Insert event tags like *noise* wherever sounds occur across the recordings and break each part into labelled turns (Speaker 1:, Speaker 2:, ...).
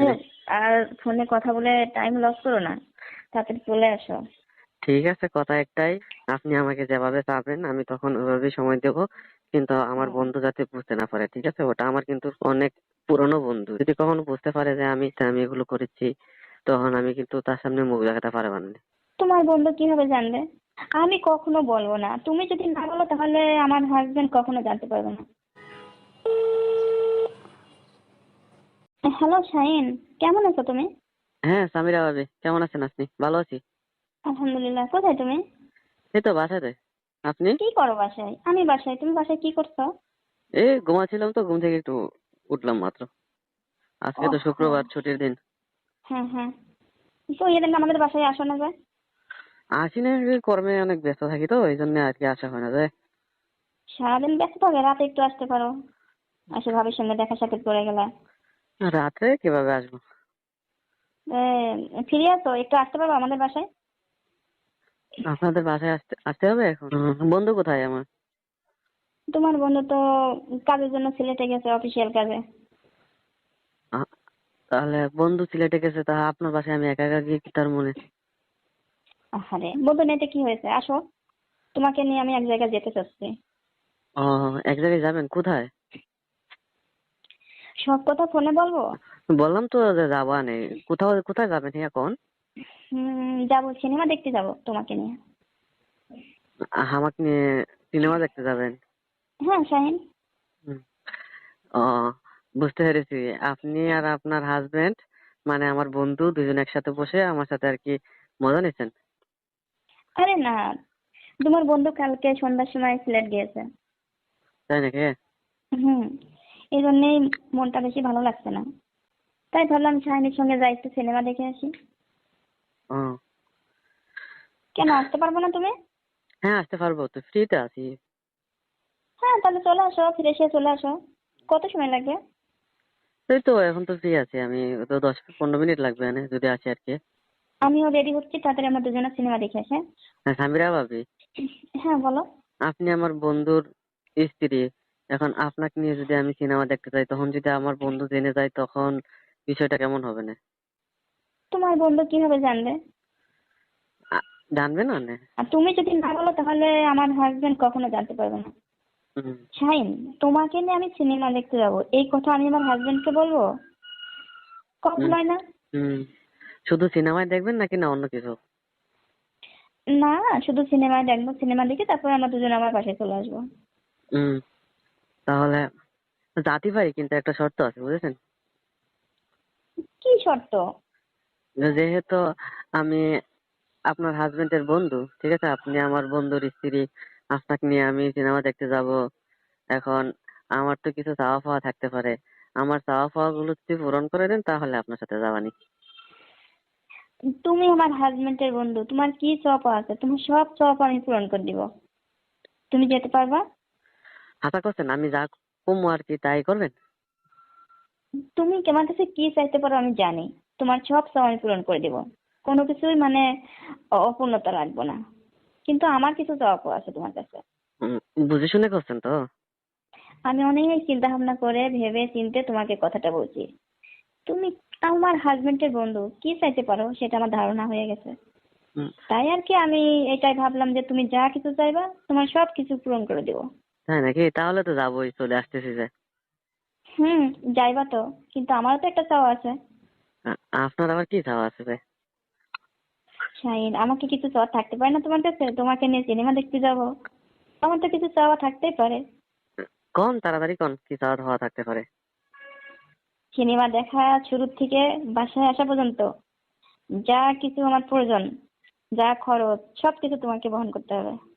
Speaker 1: হ্যাঁ, আর ফোনে কথা বলে টাইম লস করো না। তাড়াতাড়ি চলে আসো।
Speaker 2: ঠিক আছে কথা একটাই। আপনি আমাকে যেভাবে চাবেন আমি তখন ওইভাবেই সময় দেব। কিন্তু আমার বন্ধু যাতে বুঝতে না পারে ঠিক আছে? ওটা আমার কিন্তু অনেক পুরনো বন্ধু। যদি কখনো বুঝতে পারে যে আমি আমি এগুলো করেছি তখন আমি কিন্তু তার সামনে মুখ দেখাতে পারব না।
Speaker 1: তোমার বন্ধু কীভাবে জানবে? আমি কখনো বলব না। তুমি যদি না বলো তাহলে আমার হাজবেন্ড কখনো জানতে পারবে না। হ্যালো শাহিন কেমন আছো তুমি?
Speaker 2: হ্যাঁ সামিরা ভাবি কেমন আছেন আপনি? ভালো আছি।
Speaker 1: আলহামদুলিল্লাহ কোথায় তুমি?
Speaker 2: এই তো বাসাতে। আপনি?
Speaker 1: কি করো বাসায়? আমি বাসায় তুমি বাসায় কি করছ?
Speaker 2: এই ঘুমাচ্ছিলাম তো ঘুম থেকে একটু উঠলাম মাত্র। আজকে তো শুক্রবার ছুটির দিন।
Speaker 1: হ্যাঁ হ্যাঁ। তো এদিন আমাদের বাসায় আসো না যায়?
Speaker 2: আসি না কর্মে অনেক ব্যস্ত থাকি তো এই জন্য আর কি আসা হয় না যায়।
Speaker 1: সারাদিন ব্যস্ত থাকে রাতে একটু আসতে পারো। আসে ভাবির সঙ্গে দেখা সাক্ষাৎ করে গেলে।
Speaker 2: রাত্রে কীভাবে আসব?
Speaker 1: ফিরে আসো একটু আসতে পারব আমাদের বাসায়?
Speaker 2: আপনাদের বাসায় আসতে আসতে হবে এখন? বন্ধু কোথায় আমার?
Speaker 1: তোমার বন্ধু তো কাজের জন্য সিলেটে গেছে অফিসিয়াল কাজে।
Speaker 2: তাহলে বন্ধু সিলেটে গেছে তা আপনার বাসায় আমি একা একা গিয়ে কি তার মনে?
Speaker 1: আরে বন্ধু নেতে কি হয়েছে? আসো। তোমাকে নিয়ে আমি এক জায়গায় যেতে চাচ্ছি।
Speaker 2: ও এক জায়গায় যাবেন? কোথায়?
Speaker 1: সব কথা ফোনে বলব?
Speaker 2: বললাম তো যে যাবা নেই কোথাও কোথায় যাবেন এখন?
Speaker 1: হুম যাব সিনেমা দেখতে যাব তোমাকে নিয়ে।
Speaker 2: আমাকে নিয়ে সিনেমা দেখতে যাবেন?
Speaker 1: হ্যাঁ শাহিন
Speaker 2: ও বুঝতে পেরেছি। আপনি আর আপনার হাজবেন্ড মানে আমার বন্ধু দুজন একসাথে বসে আমার সাথে আর কি মজা নিচ্ছেন?
Speaker 1: আরে না তোমার বন্ধু কালকে সন্ধ্যার সময় সিলেট গিয়েছে।
Speaker 2: তাই নাকি?
Speaker 1: হুম। এই জন্যেই মনটা বেশি ভালো লাগছে না। তাই ভাবলাম শাহিনের সঙ্গে যাই একটু সিনেমা দেখে আসি। কেন আসতে পারব না তুমি?
Speaker 2: হ্যাঁ আসতে পারব। তো ফ্রিতে আছি।
Speaker 1: হ্যাঁ তাহলে চলে আসো ফিরে এসে চলে আসো। কত সময় লাগবে?
Speaker 2: এই তো এখন তো ফ্রি আছি আমি। তো দশ পনেরো মিনিট লাগবে এনে যদি আসি আর কি।
Speaker 1: আমিও রেডি হচ্ছি তাড়াতাড়ি আমরা দুজনে সিনেমা দেখে আসি হ্যাঁ?
Speaker 2: হ্যাঁ সামিরা ভাবি।
Speaker 1: হ্যাঁ বলো।
Speaker 2: আপনি আমার বন্ধুর স্ত্রী। এখন আপনাকে নিয়ে যদি আমি সিনেমা দেখতে যাই তখন যদি আমার বন্ধু জেনে যায় তখন বিষয়টা কেমন হবে না?
Speaker 1: তোমার বন্ধু কীভাবে জানবে?
Speaker 2: জানবে না না?
Speaker 1: আর তুমি যদি না বলো তাহলে আমার হাজবেন্ড কখনো জানতে পারবে না। শাইন তোমাকে নিয়ে আমি সিনেমা দেখতে যাব। এই কথা আমি আমার হাজবেন্ডকে বলব? কখনোই না?
Speaker 2: শুধু সিনেমায় দেখবেন নাকি না অন্য কিছু?
Speaker 1: না শুধু সিনেমায় দেখব সিনেমা দেখে তারপর আমরা দুজন আমার বাসায় চলে আসব।
Speaker 2: তাহলে যাতে পারি কিন্তু একটা শর্ত আছে বুঝেছেন?
Speaker 1: কি শর্ত?
Speaker 2: যেহেতু আমি আপনার হাজবেন্ডের বন্ধু ঠিক আছে? আপনি আমার বন্ধুর স্ত্রী আপনাকে নিয়ে আমি সিনেমা দেখতে যাব। এখন আমার তো কিছু চাওয়া পাওয়া থাকতে পারে। আমার চাওয়া পাওয়া গুলো যদি পূরণ করে দেন তাহলে আপনার সাথে যাবানি
Speaker 1: তুমি আমার হাজবেন্ডের বন্ধু তোমার কি চপ আছে? তোমার সব চপ আমি পূরণ করে দিব। তুমি যেতে পারবা?
Speaker 2: আশা করছেন আমি যা কমবো আর কি তাই করবেন?
Speaker 1: তুমি আমার কাছে কি চাইতে পারো আমি জানি। তোমার সব আমি পূরণ করে দিব। কোনো কিছুই মানে অপূর্ণতা রাখব না। কিন্তু আমার কিছু চাওয়া আছে তোমার কাছে।
Speaker 2: বুঝে শুনে করছেন তো?
Speaker 1: আমি অনেক চিন্তা ভাবনা করে ভেবে চিনতে তোমাকে কথাটা বলছি। তুমি আমার হাজবেন্ডের বন্ধু কি চাইতে পারো সেটা আমার ধারণা হয়ে গেছে। তাই আর কি আমি এটাই ভাবলাম যে তুমি যা কিছু চাইবা তোমার সব কিছু পূরণ করে দেবো।
Speaker 2: তাই নাকি? তাহলে তো যাবোই চলে আসতেছি যে।
Speaker 1: হুম যাইবা তো। কিন্তু আমারও তো একটা চাওয়া আছে।
Speaker 2: আপনার আবার কি চাওয়া আছে রে?
Speaker 1: শাহিন আমাকে কিছু চাওয়া থাকতে পারে না তোমার কাছে? তোমাকে নিয়ে সিনেমা দেখতে যাব। আমার তো কিছু চাওয়া থাকতেই পারে।
Speaker 2: কোন তাড়াতাড়ি কোন কি চাওয়া হওয়া থাকতে পারে?
Speaker 1: সিনেমা দেখা শুরুর থেকে বাসায় আসা পর্যন্ত যা কিছু আমার প্রয়োজন যা খরচ সব কিছু তোমাকে বহন করতে হবে।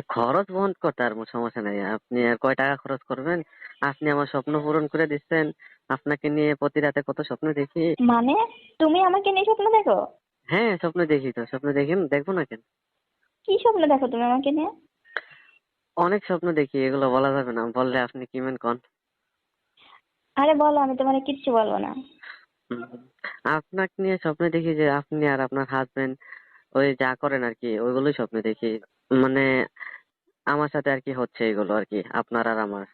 Speaker 2: খরচ বহন করতে আর সমস্যা নেই। আপনি আর কয় টাকা খরচ করবেন? আপনি আমার স্বপ্ন পূরণ করে দিচ্ছেন। আপনাকে নিয়ে প্রতি রাতে কত স্বপ্ন দেখি।
Speaker 1: মানে? তুমি আমাকে নিয়ে স্বপ্ন দেখো?
Speaker 2: হ্যাঁ স্বপ্ন দেখি তো। স্বপ্ন দেখেন দেখব না কেন?
Speaker 1: কি স্বপ্ন দেখো তুমি আমাকে নিয়ে?
Speaker 2: অনেক স্বপ্ন দেখি এগুলো বলা যাবে না। বললে আপনি কি মেন কন
Speaker 1: আরে বলো আমি তোমার কিচ্ছু বলব না।
Speaker 2: আপনাকে নিয়ে স্বপ্ন দেখি যে আপনি আর আপনার হাজবেন্ড ওই যা করেন আর কি ওইগুলোই স্বপ্ন দেখি। মানে আমার সাথে আর কি হচ্ছে এগুলো আর কি আপনার আর আমার।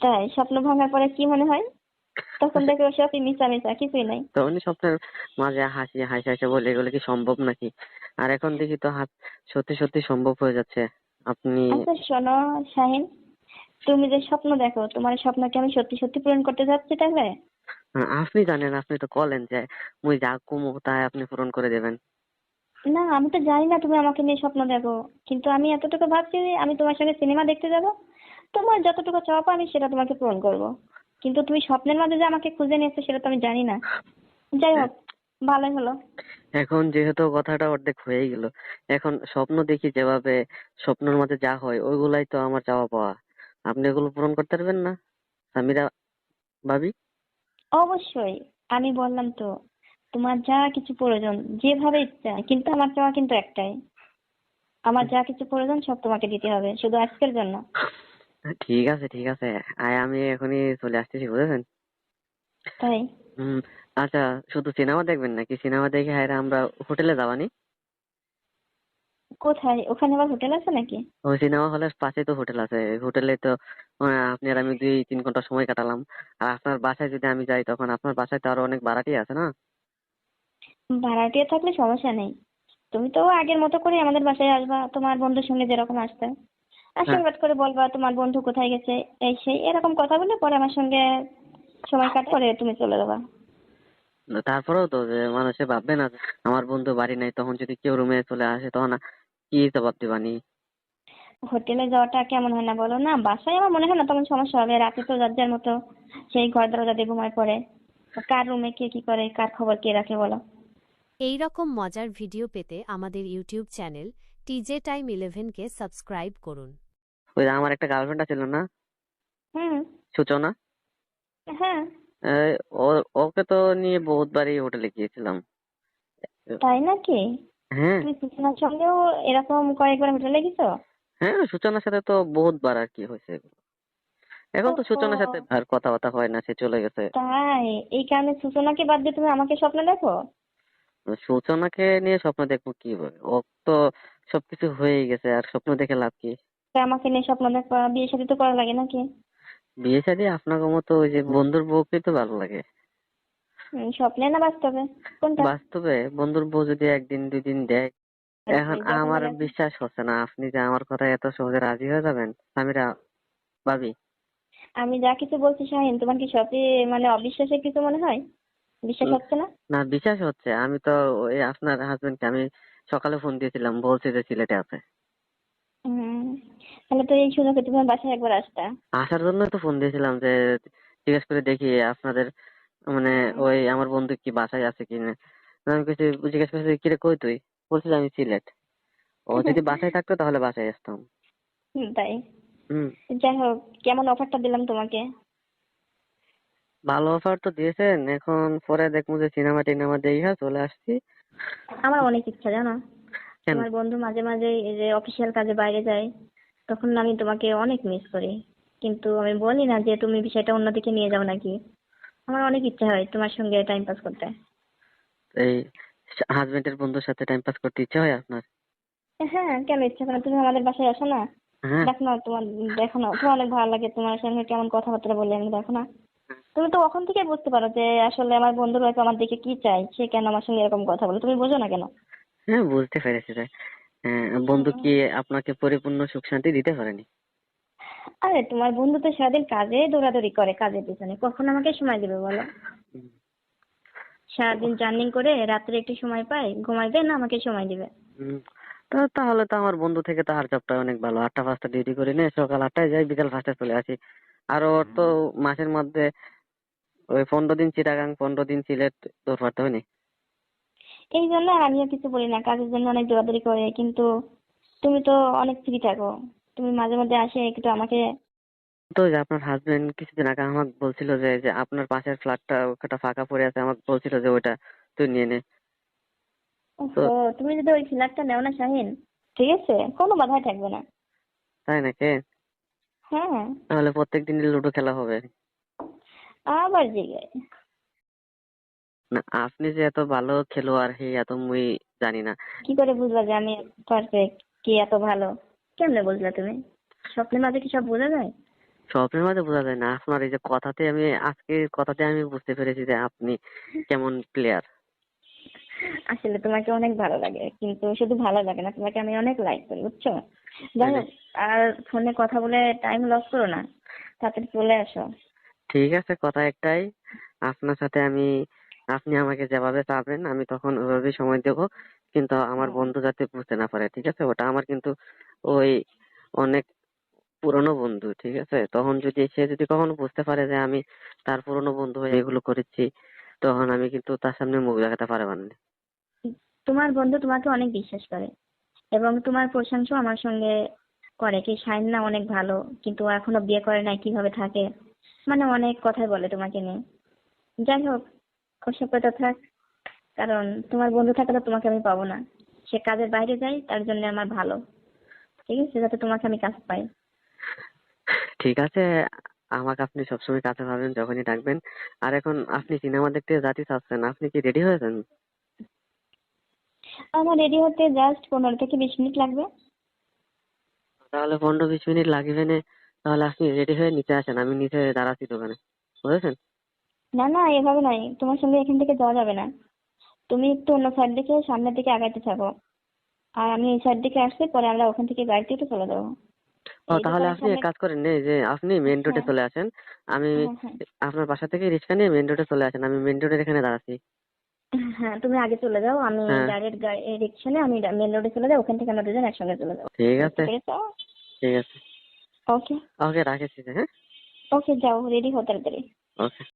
Speaker 1: তাই? স্বপ্ন ভাঙার পরে কি মনে হয়? তখন দেখো সবই মিশা মিশা কিছুই নাই।
Speaker 2: তখনই স্বপ্নের মাঝে হাসি হাসি হাসি বলে এগুলো কি সম্ভব নাকি? আর এখন দেখি তো হাত সত্যি সত্যি সম্ভব হয়ে যাচ্ছে। আপনি
Speaker 1: আচ্ছা শোনো শাহিন তুমি যে স্বপ্ন দেখো তোমার স্বপ্ন কি আমি সত্যি সত্যি পূরণ করতে যাচ্ছি তাহলে?
Speaker 2: আপনি জানেন আপনি তো বলেন যে মুই যা কমো তাই আপনি পূরণ করে দেবেন।
Speaker 1: না আমি তো জানি না তুমি আমাকে নিয়ে স্বপ্ন দেখো। কিন্তু আমি এতটুকু ভাবছি যে আমি তোমার সঙ্গে সিনেমা দেখতে যাব। তোমার যতটুকু চাওয়া আমি সেটা তোমাকে পূরণ করব। কিন্তু তুমি স্বপ্নের মাঝে যে আমাকে খুঁজে নিয়েছো সেটা তো আমি জানি না। যাই হোক ভালোই হলো।
Speaker 2: এখন যেহেতু কথাটা অর্ধেক হয়ে গেল এখন স্বপ্ন দেখি যেভাবে স্বপ্নের মধ্যে যা হয় ওইগুলাই তো আমার চাওয়া পাওয়া। আপনি এগুলো পূরণ করতে পারবেন না? সামিরা ভাবি?
Speaker 1: অবশ্যই আমি বললাম তো। তোমার যা কিছু প্রয়োজন যেভাবে ইচ্ছা কিন্তু আমার চাওয়া কিন্তু একটাই। আমার যা কিছু প্রয়োজন সব তোমাকে দিতে হবে শুধু আজকের জন্য।
Speaker 2: ঠিক আছে ঠিক আছে। আয় আমি এখনই চলে আসতেছি বুঝেছেন?
Speaker 1: তাই?
Speaker 2: হুম আচ্ছা শুধু সিনেমা দেখবেন নাকি? সিনেমা দেখে হায়রা আমরা হোটেলে যাবানি
Speaker 1: কোথায়? ওখানে আবার হোটেল আছে নাকি?
Speaker 2: ওই সিনেমা হলের পাশে তো হোটেল আছে। হোটেলে তো আপনি আর আমি দুই তিন ঘণ্টা সময় কাটালাম। আর আপনার বাসায় যদি আমি যাই তখন আপনার বাসায় তো আরও অনেক ভাড়াটি আছে না?
Speaker 1: ভাড়াটিয়া থাকলে সমস্যা নেই। তুমি তো আগের মতো করে আমাদের বাসায় আসবা তোমার বন্ধুর সঙ্গে যেরকম আসতে। আর
Speaker 2: হ্যাঁ।
Speaker 1: করে বলবা তোমার বন্ধু কোথায় গেছে এই সেই এরকম কথা বলে পরে আমার সঙ্গে সময় কাট করে তুমি চলে যাবা।
Speaker 2: তারপরেও তো যে মানুষে ভাববে না আমার বন্ধু বাড়ি নাই তখন যদি কেউ রুমে চলে আসে তখন কি জবাব দিবানি
Speaker 1: হোটেলে যাওয়াটা কেমন হয় না বলো না? বাসায় আমার মনে হয় না তখন সমস্যা হবে রাতে তো যার যার মতো সেই ঘর দরজা দিয়ে ঘুমায় পড়ে। কার রুমে কে কি করে কার খবর কে রাখে বলো?
Speaker 3: এই রকম মজার ভিডিও পেতে আমাদের ইউটিউব চ্যানেল টিজে টাইম ইলেভেনকে সাবস্ক্রাইব করুন।
Speaker 2: ওই আমার একটা গার্লফ্রেন্ড ছিল না?
Speaker 1: হুম।
Speaker 2: সূচনা?
Speaker 1: হ্যাঁ।
Speaker 2: ও- ওকে তো নিয়ে বহুতবারই হোটেলে গিয়েছিলাম।
Speaker 1: তাই নাকি?
Speaker 2: হ্যাঁ।
Speaker 1: তুমি সুচনার সঙ্গেও এরকম কয়েকবার হোটেলে গেছো?
Speaker 2: হ্যাঁ সূচনার সাথে তো বহুতবার আর কি হয়েছে এখন তো। সূচনার সাথে আর কথাবার্তা হয় না সে চলে গেছে।
Speaker 1: তাই এই কারণে সূচনাকে বাদ দিয়ে তুমি আমাকে স্বপ্ন দেখো?
Speaker 2: সূচনাকে নিয়ে স্বপ্ন দেখব কীভাবে? ও তো সবকিছু হয়েই গেছে আর স্বপ্ন দেখে লাভ কি?
Speaker 1: তা আমাকে নিয়ে স্বপ্ন দেখো বিয়ে শাদী তো করা লাগে নাকি?
Speaker 2: বিয়ে শাদী আপনাকে মতো ওই যে বন্ধুর বউকে তো ভালো লাগে।
Speaker 1: হুম, স্বপ্নে না বাস্তবে? কোনটা?
Speaker 2: বাস্তবে বন্ধুর বউ যদি একদিন দুই দিন দেয় এখন
Speaker 1: যখন
Speaker 2: আমার বিশ্বাস হচ্ছে না। আপনি যে আমার কথায় এত সহজে রাজি হয়ে যাবেন সামিরা ভাবি?
Speaker 1: আমি যা কিছু বলছি শাহিন তোমার কি সবই মানে অবিশ্বাসের কিছু মনে হয়? বিশ্বাস। হচ্ছে না?
Speaker 2: না বিশ্বাস হচ্ছে। আমি তো ওই আপনার হাজবেন্ডকে আমি সকালে ফোন দিয়েছিলাম বলছে যে সিলেটে আছে।
Speaker 1: তাহলে তো এই সুযোগে তুমি বাসায় একবার আসতা।
Speaker 2: আসার জন্য তো ফোন দিয়েছিলাম যে জিজ্ঞেস করে দেখি আপনাদের মানে ওই আমার বন্ধু কি বাসায় আছে কিনা আমি কিছু জিজ্ঞেস করছি কিরে কই তুই? বলছে যে আমি সিলেট। ও *laughs* যদি বাসায় থাকতো তাহলে বাসায় আসতাম।
Speaker 1: তাই।
Speaker 2: হুম।
Speaker 1: যাই হোক কেমন অফারটা দিলাম তোমাকে?
Speaker 2: ভালো অফার তো দিয়েছেন। এখন পরে দেখব যে সিনেমা টিনেমা দেখা চলে আসছি।
Speaker 1: আমার অনেক ইচ্ছা জানো?
Speaker 2: কেন?
Speaker 1: আমার বন্ধু মাঝে মাঝে এই যে অফিসিয়াল কাজে বাইরে যায় তখন আমি তোমাকে অনেক মিস করি। কিন্তু আমি বলি না যে তুমি বিষয়টা অন্যদিকে নিয়ে যাও নাকি। আমার অনেক ইচ্ছা হয় তোমার সঙ্গে টাইম পাস করতে।
Speaker 2: এই হাজবেন্ডের বন্ধুর সাথে টাইম পাস করতে ইচ্ছা হয় আপনার?
Speaker 1: হ্যাঁ কেন ইচ্ছা করে না? তুমি আমাদের বাসায় আসো না?
Speaker 2: হ্যাঁ।
Speaker 1: দেখো না তোমার দেখো না। তোমার অনেক ভালো লাগে তোমার সঙ্গে কেমন কথাবার্তা বলি আমি দেখো না? তুমি তো ওখান থেকে বুঝতে পারো যে আসলে আমার বন্ধুর হয়তো আমার দিকে কি চাই সে কেন আমার সঙ্গে এরকম কথা বলে। তুমি বোঝো না কেন?
Speaker 2: হ্যাঁ বুঝতে পেরেছি রে হ্যাঁ, বন্ধু কি আপনাকে পরিপূর্ণ সুখ শান্তি দিতে পারেনি?
Speaker 1: আরে তোমার বন্ধু তো সারাদিন কাজে দৌড়াদৌড়ি করে কাজের পিছনে। কখন আমাকে সময় দেবে বলো? সারাদিন জার্নিং করে রাত্রে একটু সময় পাই ঘুমাইবে না আমাকে সময় দিবে?
Speaker 2: তো তাহলে তো আমার বন্ধু থেকে তো আর জবটা অনেক ভালো। আটটা পাঁচটা ডিউটি করে নিয়ে সকাল আটটায় যাই বিকাল পাঁচটায় চলে আসি। আর ওর তো মাসের মধ্যে ওই পনেরো দিন চিটাগাং পনেরো দিন সিলেট দৌড় মারতে হয়নি
Speaker 1: এই জন্য আমিও কিছু বলি না কাজের জন্য অনেক দৌড়াদৌড়ি করে কিন্তু তুমি তো অনেক ফ্রি থাকো। তুমি মাঝে মধ্যে আসে একটু আমাকে
Speaker 2: তো যে আপনার হাজবেন্ড কিছুদিন আগে আমাকে বলছিল যে যে আপনার পাশের ফ্ল্যাটটা ওটা ফাঁকা পড়ে আছে আমাকে বলছিল যে ওইটা তুই নিয়ে নে।
Speaker 1: ওহো, তুমি যদি ওই ফ্ল্যাটটা নেও না শাহিন ঠিক আছে? কোনো বাধাই থাকবে না।
Speaker 2: তাই নাকি?
Speaker 1: হ্যাঁ।
Speaker 2: তাহলে প্রত্যেক দিনই লুডো খেলা হবে।
Speaker 1: আবার জিগে
Speaker 2: না আপনি যে এত ভালো খেলোয়াড় হে এত মুই জানি না।
Speaker 1: কি করে বুঝলা যে আমি পারফেক্ট কি এত ভালো? কেমনে বুঝলা তুমি? স্বপ্নের মাঝে কি সব বোঝা যায়?
Speaker 2: স্বপ্নের মাঝে বোঝা যায় না। আপনার এই যে কথাতে আমি আজকে কথাতে আমি বুঝতে পেরেছি যে আপনি কেমন প্লেয়ার
Speaker 1: আসলে তোমাকে অনেক ভালো লাগে কিন্তু শুধু ভালো লাগে না তোমাকে আমি অনেক লাইক করি বুঝছ? যাই হোক আর ফোনে কথা বলে টাইম লস করো না। তাড়াতাড়ি চলে আসো।
Speaker 2: ঠিক আছে কথা একটাই। আপনার সাথে আমি আপনি আমাকে যেভাবে চাবেন আমি তখন ওইভাবেই সময় দেবো। কিন্তু আমার বন্ধু যাতে বুঝতে না পারে ঠিক আছে? ওটা আমার কিন্তু ওই অনেক পুরনো বন্ধু ঠিক আছে? তখন যদি সে যদি কখনো বুঝতে পারে যে আমি তার পুরনো বন্ধু হয়ে এগুলো করেছি তখন আমি কিন্তু তার সামনে মুখ দেখাতে পারব না।
Speaker 1: তোমার বন্ধু তোমাকে অনেক বিশ্বাস করে এবং তোমার প্রশংসা আমার সঙ্গে করে। কি শাইন না অনেক ভালো কিন্তু এখনও বিয়ে করে নাই কীভাবে থাকে? মানে অনেক কথাই বলে তোমাকে নিয়ে। যাই হোক ওসব কথা। থাক কারণ তোমার বন্ধু থাকলে তোমাকে আমি পাবো না। সে কাজের বাইরে যায় তার জন্য আমার ভালো। ঠিক আছে? যাতে তোমাকে আমি কাছে পাই।
Speaker 2: ঠিক আছে। আমাকে আপনি সবসময় কাছে পাবেন যখনই ডাকবেন। আর এখন আপনি সিনেমা দেখতে যাতে চাচ্ছেন আপনি কি রেডি হয়েছেন?
Speaker 1: আমার রেডি হতে জাস্ট পনেরো থেকে বিশ মিনিট লাগবে।
Speaker 2: তাহলে পনেরো বিশ মিনিট লাগবে না। তাহলে আপনি রেডি হয়ে নিচে আসেন আমি নিচে দাঁড়াচ্ছি দোকানে। বুঝেছেন?
Speaker 1: না না এভাবে নয়। তোমার সঙ্গে এখান থেকে যাওয়া যাবে না। তুমি একটু অন্য সাইড দিকে সামনের দিকে আগাইতে থাকো। আর আমি এই সাইড দিকে আসছি পরে আমরা ওখান থেকে গাড়িতে একটু চলে যাব।
Speaker 2: ও তাহলে আপনি এক কাজ করেন এই যে আপনি মেন রোডে
Speaker 1: হ্যাঁ।
Speaker 2: চলে আসেন। আমি
Speaker 1: হ্যাঁ, হ্যাঁ।
Speaker 2: আপনার বাসা থেকে রিক্সা নিয়ে মেন রোডে চলে আসেন আমি মেন রোডের এখানে দাঁড়াচ্ছি।
Speaker 1: হ্যাঁ তুমি আগে চলে যাও আমি। ডাইরেক্ট গাড়ি রিক্সা নিয়ে আমি মেন রোডে চলে যাই ওখান থেকে আমরা দুজন একসঙ্গে চলে যাব।
Speaker 2: ঠিক আছে। ঠিক আছে।
Speaker 1: ওকে
Speaker 2: ওকে রাখেছি হ্যাঁ
Speaker 1: ওকে যাও রেডি হো তাড়াতাড়ি
Speaker 2: ওকে